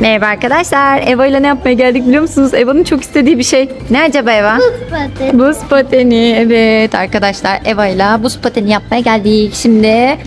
Merhaba arkadaşlar. Eva ile ne yapmaya geldik biliyor musunuz? Eva'nın çok istediği bir şey. Ne acaba Eva? Patı. Buz pateni. Evet arkadaşlar Eva ile buz pateni yapmaya geldik. Şimdi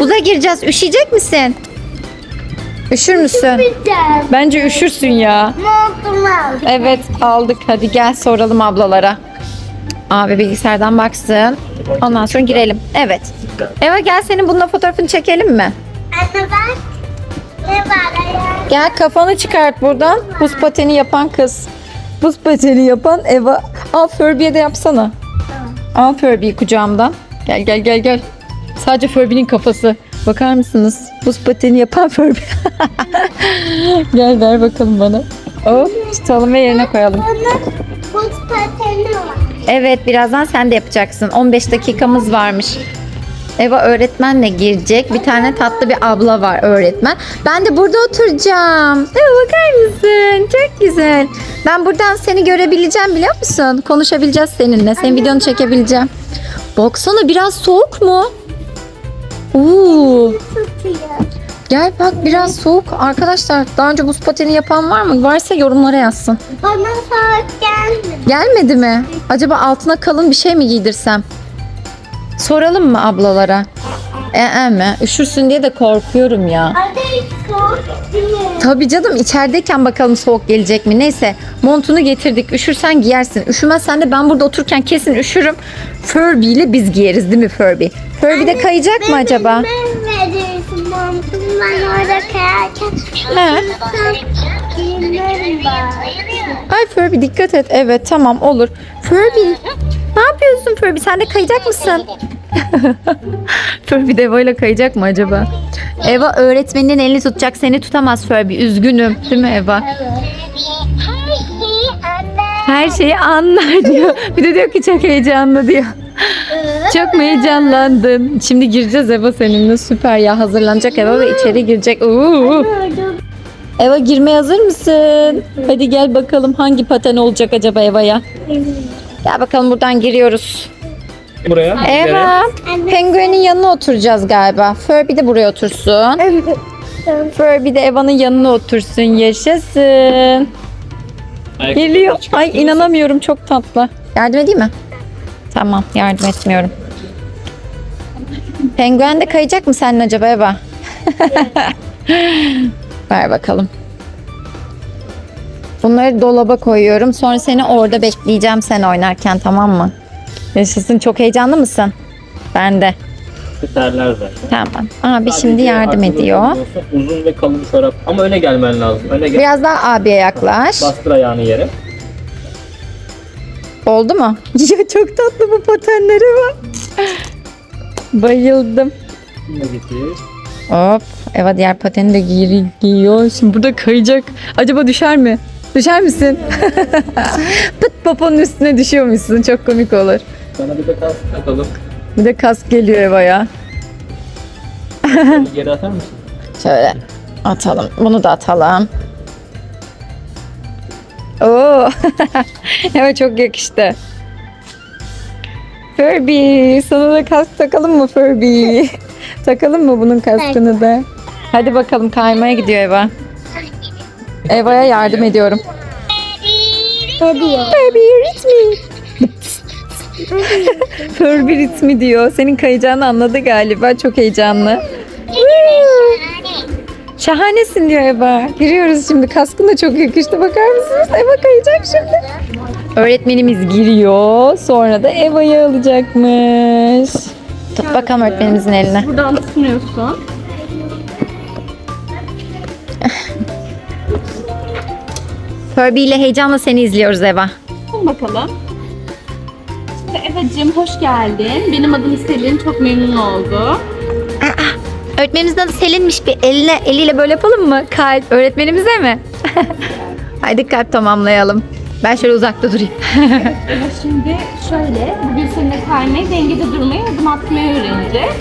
buza gireceğiz. Üşüyecek misin? Üşür müsün? Bence üşürsün ya. Montumu aldım. Evet aldık. Hadi gel soralım ablalara. Abi bilgisayardan baksın. Ondan sonra girelim. Evet. Eva gel senin bununla fotoğrafını çekelim mi? Anne bak. Gel kafanı çıkart buradan. Buz pateni yapan kız. Buz pateni yapan Eva. Al Furby'ye de yapsana. Al Furby'yi kucağımdan. Gel gel gel gel. Sadece Furby'nin kafası. Bakar mısınız? Buz pateni yapan Furby. gel ver bakalım bana. Hop tutalım ve yerine koyalım. Buz pateni var. Evet birazdan sen de yapacaksın. 15 dakikamız varmış. Eva öğretmenle girecek. Bir tane tatlı bir abla var öğretmen. Ben de burada oturacağım. Eva bakar mısın? Çok güzel. Ben buradan seni görebileceğim biliyor musun? Konuşabileceğiz seninle. Senin videonu çekebileceğim. Baksana biraz soğuk mu? Oo, gel bak biraz soğuk. Arkadaşlar daha önce buz pateni yapan var mı? Varsa yorumlara yazsın. Bana soğuk gelmedi. Gelmedi mi? Acaba altına kalın bir şey mi giydirsem? Soralım mı ablalara? Ee mi? Üşürsün diye de korkuyorum ya. Ateş soğuk değil mi? Tabii canım içerideyken bakalım soğuk gelecek mi? Neyse montunu getirdik. Üşürsen giyersin. Üşümezsen de ben burada otururken kesin üşürüm. Furby ile biz giyeriz değil mi Furby? Furby de kayacak mı acaba? Ben verirsin montumu ben orada kayarken. He. Ay Furby dikkat et. Evet tamam olur. Furby ne yapıyorsun Furby? Sen de kayacak mısın? Furby Eva ile kayacak mı acaba? Eva öğretmeninin elini tutacak seni tutamaz Furby. Üzgünüm. Değil mi Eva? Her şeyi anlar diyor. Bir de diyor ki çok heyecanlı diyor. Çok mu heyecanlandın? Şimdi gireceğiz Eva seninle. Süper ya. Hazırlanacak Eva ve içeri girecek. Oo. Eva girmeye hazır mısın? Hadi gel bakalım hangi paten olacak acaba Eva'ya? Gel bakalım buradan giriyoruz. Buraya. Eva, penguenin yanına oturacağız galiba. Furby de buraya otursun. Furby de Eva'nın yanına otursun. Yaşasın. Geliyor. Ay inanamıyorum çok tatlı. Yardım edeyim mi? Tamam yardım etmiyorum. Penguen de kayacak mı senin acaba Eva? Ver bakalım. Bunları dolaba koyuyorum. Sonra seni orada bekleyeceğim sen oynarken tamam mı? Yaşasın çok heyecanlı mısın? Ben de. Terler zaten. Tamam. Abi Sadece şimdi yardım arkada ediyor. Uzun ve kalın çorap. Ama öne gelmen lazım. Öne gel. Biraz daha abiye yaklaş. Bastır ayağını yere. Oldu mu? Ya çok tatlı bu patenleri var. Bayıldım. Yine getir. Hop. Eva diğer pateni de giy- giyiyor. Şimdi burada kayacak. Acaba düşer mi? Düşer misin? Pıt poponun üstüne düşüyormuşsun. Çok komik olur. Sana bir de kask takalım. Bir de kask geliyor Eva'ya. Onu geri atar mısın? Şöyle atalım. Bunu da atalım. Oo. Eva çok yakıştı. Furby, sana da kask takalım mı Furby? takalım mı bunun kaskını da? Hadi bakalım kaymaya gidiyor Eva. Eva'ya yardım ediyorum. Ne diyor? Furby ritmi. Furby ritmi diyor. Senin kayacağını anladı galiba. Çok heyecanlı. Şahanesin diyor Eva. Giriyoruz şimdi. Kaskın da çok yakıştı. Bakar mısınız? Eva kayacak şimdi. Öğretmenimiz giriyor. Sonra da Eva'yı alacakmış. Tut bakalım öğretmenimizin eline. Buradan tutunuyorsun. Furby ile heyecanla seni izliyoruz Eva. Bakalım. Şimdi Eva'cığım hoş geldin. Benim adım Selin. Çok memnun oldum. Öğretmenimizin adı Selin'miş. Bir eline, eliyle böyle yapalım mı? Kalp. Öğretmenimize mi? Haydi kalp tamamlayalım. Ben şöyle uzakta durayım. Eva şimdi şöyle. Bugün seninle kaymayı, dengede durmayı, adım atmayı öğreneceğiz.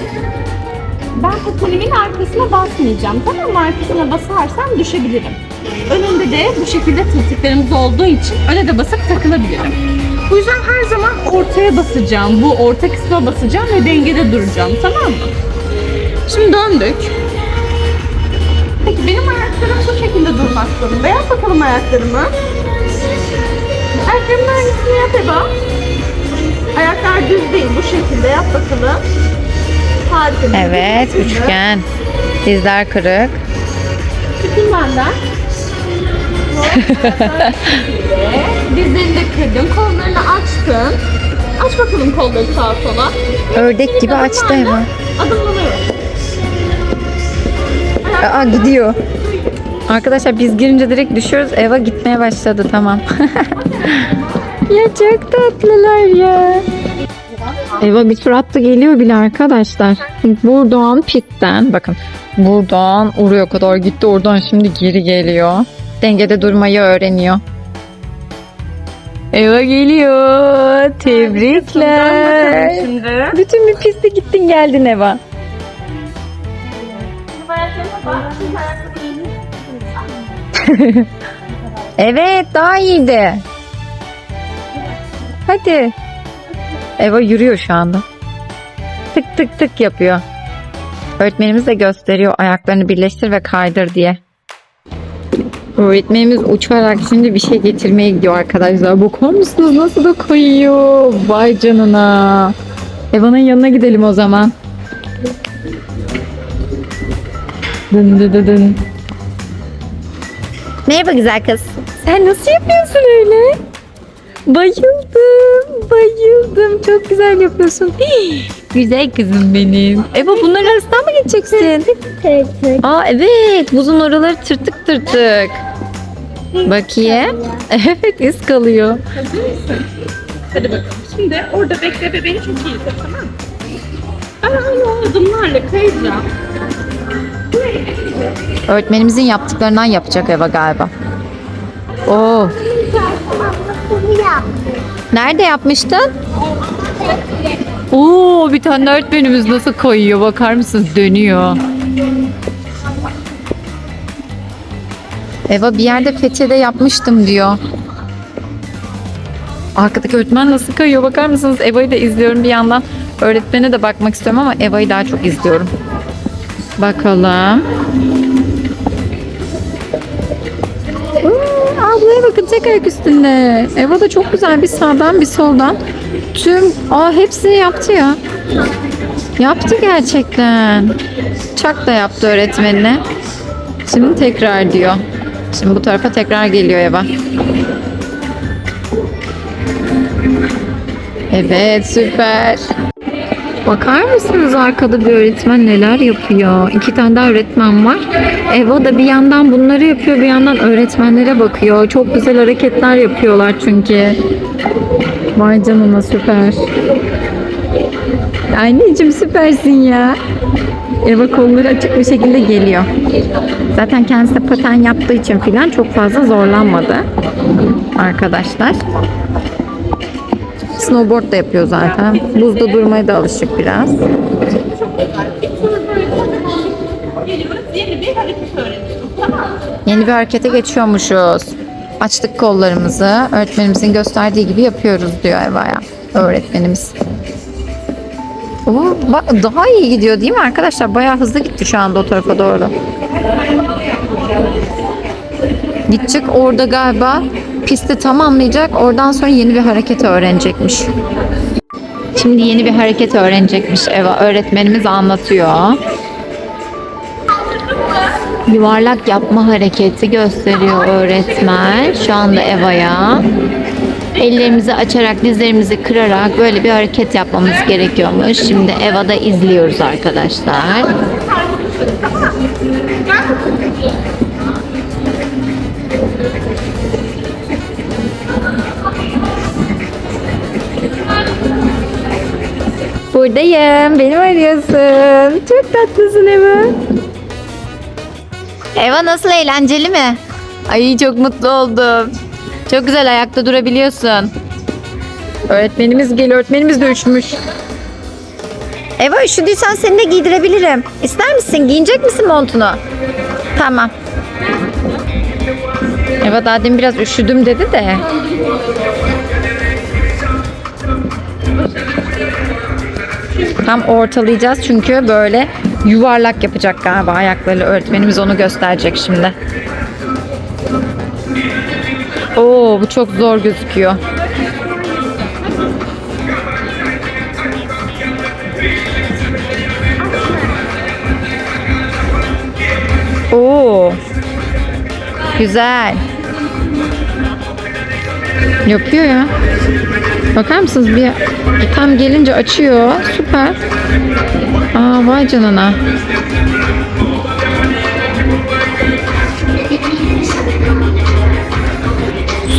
Ben patenimin arkasına basmayacağım. Tamam mı? Arkasına basarsam düşebilirim. Önünde de bu şekilde tırtıklarımız olduğu için öne de basıp takılabilirim. Bu yüzden her zaman ortaya basacağım. Bu orta kısma basacağım ve dengede duracağım. Tamam mı? Şimdi döndük. Peki benim ayaklarım bu şekilde bakalım. Beğen bakalım ayaklarımı. Ayaklarımın hangisini yap Eba? Ayaklar düz değil. Bu şekilde yap bakalım. Harika. Evet üçgen. Dizler kırık. Tutun benden. Dizlerini de kırdın. Kollarını açtın. Aç bakalım kolları sağa sola. Ördek gibi açtı Eva. Adımlanıyor. Aa gidiyor. Arkadaşlar biz girince direkt düşüyoruz. Eva gitmeye başladı tamam. ya çok tatlılar ya. Eva bir tur attı geliyor bile arkadaşlar. Buradan pitten bakın. Buradan oraya kadar gitti. Oradan şimdi geri geliyor. Dengede durmayı öğreniyor. Eva geliyor. Tebrikler. Şimdi. Bütün bir piste gittin geldin Eva. Evet daha iyiydi. Hadi. Eva yürüyor şu anda. Tık tık tık yapıyor. Öğretmenimiz de gösteriyor ayaklarını birleştir ve kaydır diye. Öğretmenimiz uçarak şimdi bir şey getirmeye gidiyor arkadaşlar. Bakar mısınız nasıl da kayıyor? Vay canına. Eva'nın yanına gidelim o zaman. Dın dın dın dın. Merhaba güzel kız. Sen nasıl yapıyorsun öyle? Bayıldım, bayıldım. Çok güzel yapıyorsun. Hii, güzel kızım benim. Eva bunların arasından mı geçeceksin? Tırtık. Aa evet, buzun oraları tırtık tırtık. Bakayım. Evet, iz kalıyor. Hadi bakalım. Şimdi orada bekle ve beni çok iyi izle tamam mı? Ben aynı adımlarla kayacağım. Öğretmenimizin yaptıklarından yapacak Eva galiba. Oo, Bunu yap. nerede yapmıştın? Oo, bir tane öğretmenimiz nasıl kayıyor bakar mısınız? Dönüyor. Eva bir yerde Fethiye'de yapmıştım diyor. Arkadaki öğretmen nasıl kayıyor bakar mısınız? Eva'yı da izliyorum bir yandan. Öğretmene de bakmak istiyorum ama Eva'yı daha çok izliyorum. Bakalım. Ablaya bakın tek ayak üstünde. Eva da çok güzel bir sağdan bir soldan. Tüm aa hepsini yaptı ya. Yaptı gerçekten. Çak da yaptı öğretmenine. Şimdi tekrar diyor. Şimdi bu tarafa tekrar geliyor Eva. Evet süper. Bakar mısınız arkada bir öğretmen neler yapıyor? İki tane daha öğretmen var. Eva da bir yandan bunları yapıyor bir yandan öğretmenlere bakıyor. Çok güzel hareketler yapıyorlar çünkü. Vay canına süper. Anneciğim süpersin ya. Eva kolları açık bir şekilde geliyor. Zaten kendisi de paten yaptığı için filan çok fazla zorlanmadı. Arkadaşlar. Snowboard da yapıyor zaten. Buzda durmaya da alışık biraz. Yeni bir harekete geçiyormuşuz. Açtık kollarımızı. Öğretmenimizin gösterdiği gibi yapıyoruz diyor Eva'ya. Öğretmenimiz. Oo, bak daha iyi gidiyor değil mi arkadaşlar? Bayağı hızlı gitti şu anda o tarafa doğru. Gidecek orada galiba pisti tamamlayacak. Oradan sonra yeni bir hareket öğrenecekmiş. Şimdi yeni bir hareket öğrenecekmiş Eva. Öğretmenimiz anlatıyor. Yuvarlak yapma hareketi gösteriyor öğretmen. Şu anda Eva'ya. Ellerimizi açarak, dizlerimizi kırarak böyle bir hareket yapmamız gerekiyormuş. Şimdi Eva'da izliyoruz arkadaşlar. Buradayım. Beni mi arıyorsun? Çok tatlısın Eva. Eva nasıl eğlenceli mi? Ay çok mutlu oldum. Çok güzel ayakta durabiliyorsun. Öğretmenimiz geliyor. Öğretmenimiz de üşümüş. Eva üşüdüysen seni de giydirebilirim. İster misin? Giyinecek misin montunu? Tamam. Eva daha demin biraz üşüdüm dedi de. Tam ortalayacağız çünkü böyle yuvarlak yapacak galiba ayaklarıyla öğretmenimiz onu gösterecek şimdi. Oo bu çok zor gözüküyor. Oo. Güzel. Yapıyor ya. Bakar mısınız bir tam gelince açıyor. Süper. Aa vay canına.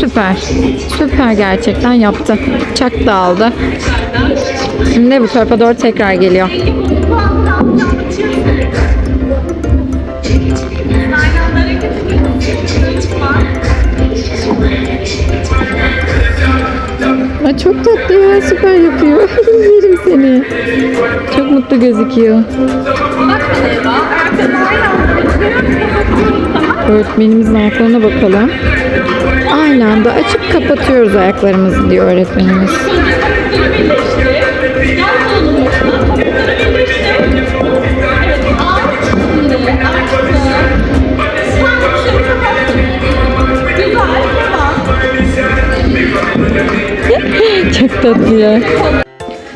Süper. Süper gerçekten yaptı. Çak da aldı. Şimdi bu tarafa doğru tekrar geliyor. Çok tatlı ya. Süper yapıyor. Yerim seni. Çok mutlu gözüküyor. Öğretmenimizin ayaklarına bakalım. Aynı anda açıp kapatıyoruz ayaklarımızı diyor öğretmenimiz. Çok tatlı ya.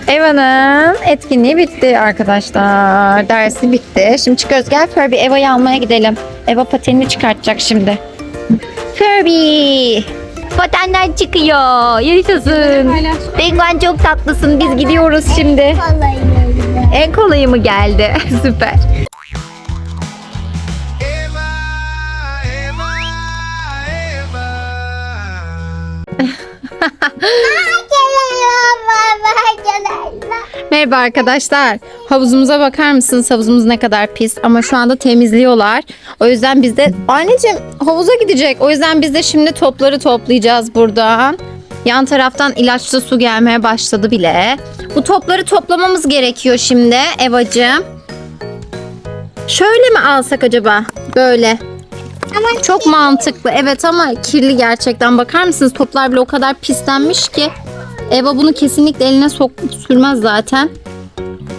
Eva'nın etkinliği bitti arkadaşlar. Dersi bitti. Şimdi çıkıyoruz. Gel Furby Eva'yı almaya gidelim. Eva patenini çıkartacak şimdi. Furby! Patenler çıkıyor. Yaşasın. Penguen çok tatlısın. Biz gidiyoruz şimdi. En kolayı mı geldi? Süper. Eva, Eva, Eva. Merhaba arkadaşlar. Havuzumuza bakar mısınız? Havuzumuz ne kadar pis ama şu anda temizliyorlar. O yüzden biz de anneciğim havuza gidecek. O yüzden biz de şimdi topları toplayacağız buradan. Yan taraftan ilaçlı su gelmeye başladı bile. Bu topları toplamamız gerekiyor şimdi Evacığım. Şöyle mi alsak acaba? Böyle. Ama Çok mantıklı. Evet ama kirli gerçekten. Bakar mısınız? Toplar bile o kadar pislenmiş ki. Eva bunu kesinlikle eline sok sürmez zaten.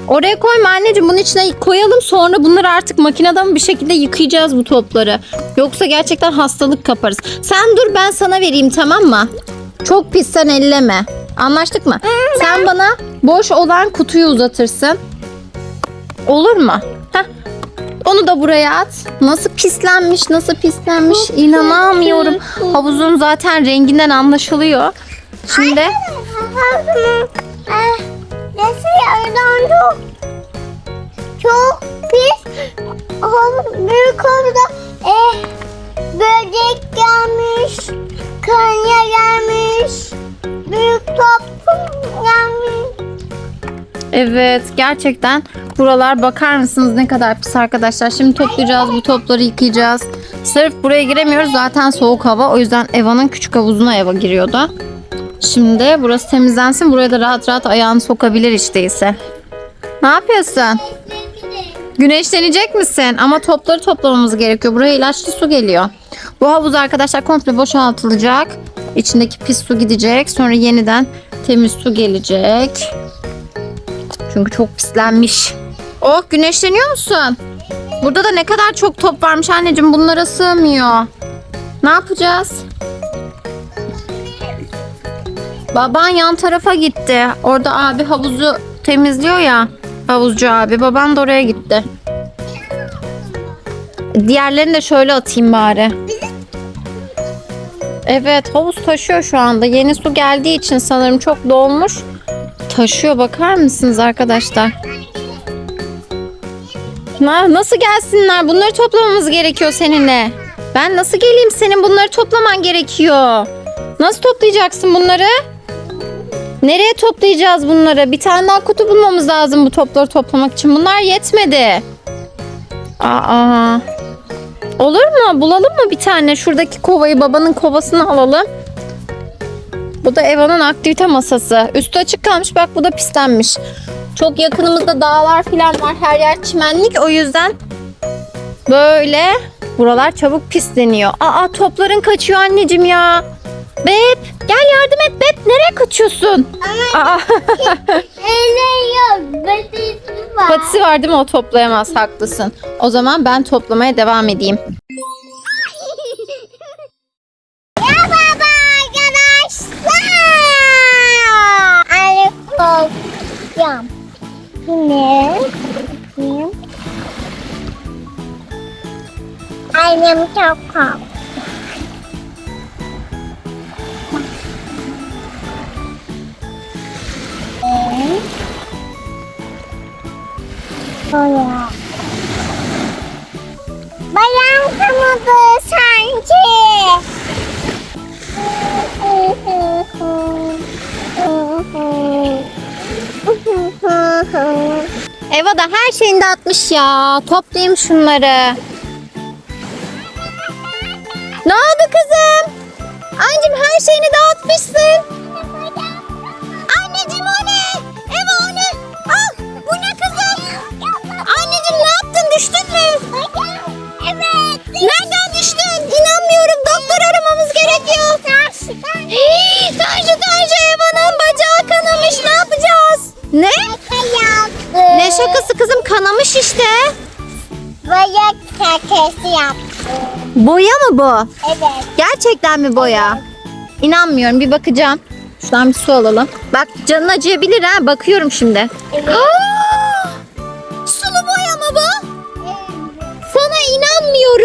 Oraya koyma anneciğim. Bunun içine koyalım. Sonra bunları artık makinede mi bir şekilde yıkayacağız bu topları. Yoksa gerçekten hastalık kaparız. Sen dur ben sana vereyim tamam mı? Çok pis sen elleme. Anlaştık mı? Sen bana boş olan kutuyu uzatırsın. Olur mu? Heh. Onu da buraya at. Nasıl pislenmiş, nasıl pislenmiş. İnanamıyorum. Havuzun zaten renginden anlaşılıyor. Şimdi Eh, havuza eh, evet gerçekten buralar bakar mısınız ne kadar pis arkadaşlar. Şimdi toplayacağız bu topları yıkayacağız. Sırf buraya giremiyoruz zaten soğuk hava. O yüzden Eva'nın küçük havuzuna Eva giriyordu. Şimdi burası temizlensin. Buraya da rahat rahat ayağını sokabilir hiç değilse. Ne yapıyorsun? Güneşlenecek misin? Ama topları toplamamız gerekiyor. Buraya ilaçlı su geliyor. Bu havuz arkadaşlar komple boşaltılacak. İçindeki pis su gidecek. Sonra yeniden temiz su gelecek. Çünkü çok pislenmiş. Oh güneşleniyor musun? Burada da ne kadar çok top varmış anneciğim. Bunlara sığmıyor. Ne yapacağız? Baban yan tarafa gitti. Orada abi havuzu temizliyor ya. Havuzcu abi. Baban da oraya gitti. Diğerlerini de şöyle atayım bari. Evet havuz taşıyor şu anda. Yeni su geldiği için sanırım çok dolmuş. Taşıyor bakar mısınız arkadaşlar? Na, nasıl gelsinler? Bunları toplamamız gerekiyor seninle. Ben nasıl geleyim? Senin bunları toplaman gerekiyor. Nasıl toplayacaksın bunları? Nereye toplayacağız bunları? Bir tane daha kutu bulmamız lazım bu topları toplamak için. Bunlar yetmedi. Aa. Olur mu? Bulalım mı bir tane? Şuradaki kovayı babanın kovasını alalım. Bu da Eva'nın aktivite masası. Üstü açık kalmış. Bak bu da pislenmiş. Çok yakınımızda dağlar falan var. Her yer çimenlik. O yüzden böyle buralar çabuk pisleniyor. Aa topların kaçıyor anneciğim ya. Beb gel yardım et Beb nereye kaçıyorsun? Aa. Ele yok. Batisi var. Patisi var değil mi o toplayamaz haklısın. O zaman ben toplamaya devam edeyim. Ya baba arkadaşlar. Anne korkuyorum. Ne? Annem çok korkuyor. Böyle. Bayan kanadı sanki. Eva da her şeyini dağıtmış ya. Toplayayım şunları. Ne oldu kızım? Anneciğim her şeyini dağıtmışsın. Nereden düştün? İnanmıyorum doktor aramamız gerekiyor. Hii, Tanju Tanju Eva'nın bacağı kanamış ne yapacağız? Ne? Ne şakası kızım kanamış işte. Bayak şakası yaptı. Boya mı bu? Evet. Gerçekten mi boya? İnanmıyorum bir bakacağım. Şuradan bir su alalım. Bak canın acıyabilir ha bakıyorum şimdi. Evet. Aa!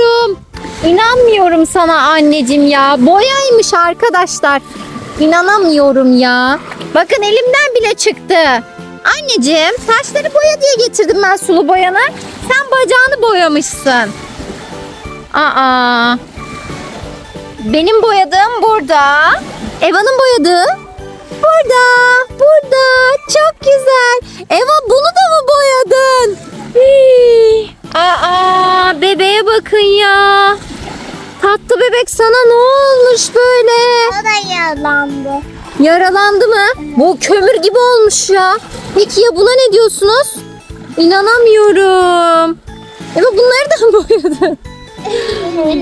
İnanmıyorum. İnanmıyorum sana anneciğim ya. Boyaymış arkadaşlar. İnanamıyorum ya. Bakın elimden bile çıktı. Anneciğim saçları boya diye getirdim ben sulu boyanı. Sen bacağını boyamışsın. Aa. Benim boyadığım burada. Eva'nın boyadığı burada. Burada. Çok güzel. Eva bunu da mı boyadın? Yalandı. Yaralandı mı? Bu kömür gibi olmuş ya. Peki ya buna ne diyorsunuz? İnanamıyorum. Eva bunları da mı boyadın?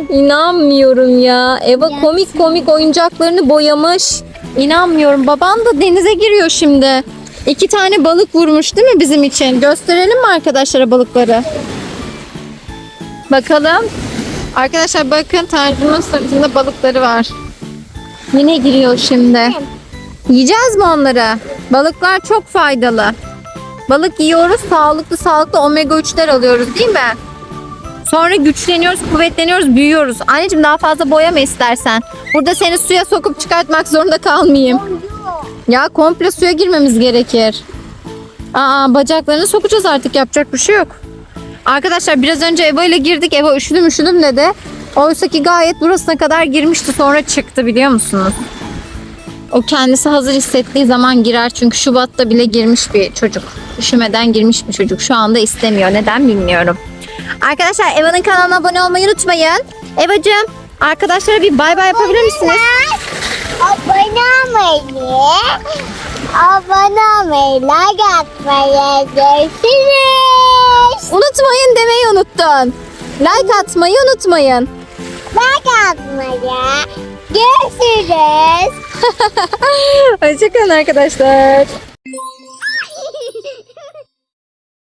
İnanmıyorum ya. Eva komik komik oyuncaklarını boyamış. İnanmıyorum. Babam da denize giriyor şimdi. İki tane balık vurmuş değil mi bizim için? Gösterelim mi arkadaşlara balıkları? Bakalım. Arkadaşlar bakın Tanrı'nın sırtında balıkları var. Yine giriyor şimdi. Yiyeceğiz mi onları? Balıklar çok faydalı. Balık yiyoruz, sağlıklı sağlıklı omega 3'ler alıyoruz değil mi? Sonra güçleniyoruz, kuvvetleniyoruz, büyüyoruz. Anneciğim daha fazla boyama istersen. Burada seni suya sokup çıkartmak zorunda kalmayayım. Ya komple suya girmemiz gerekir. Aa bacaklarını sokacağız artık yapacak bir şey yok. Arkadaşlar biraz önce Eva ile girdik. Eva üşüdüm üşüdüm dedi. Oysa ki gayet burasına kadar girmişti sonra çıktı biliyor musunuz? O kendisi hazır hissettiği zaman girer. Çünkü Şubat'ta bile girmiş bir çocuk. Üşümeden girmiş bir çocuk. Şu anda istemiyor. Neden bilmiyorum. Arkadaşlar Eva'nın kanalına abone olmayı unutmayın. Evacığım arkadaşlara bir bay bay yapabilir misiniz? Abone olmayı, abone olmayı, like atmayı, görüşürüz. Unutmayın demeyi unuttun. Like atmayı unutmayın. Like atmayı, görüşürüz. Hoşçakalın arkadaşlar.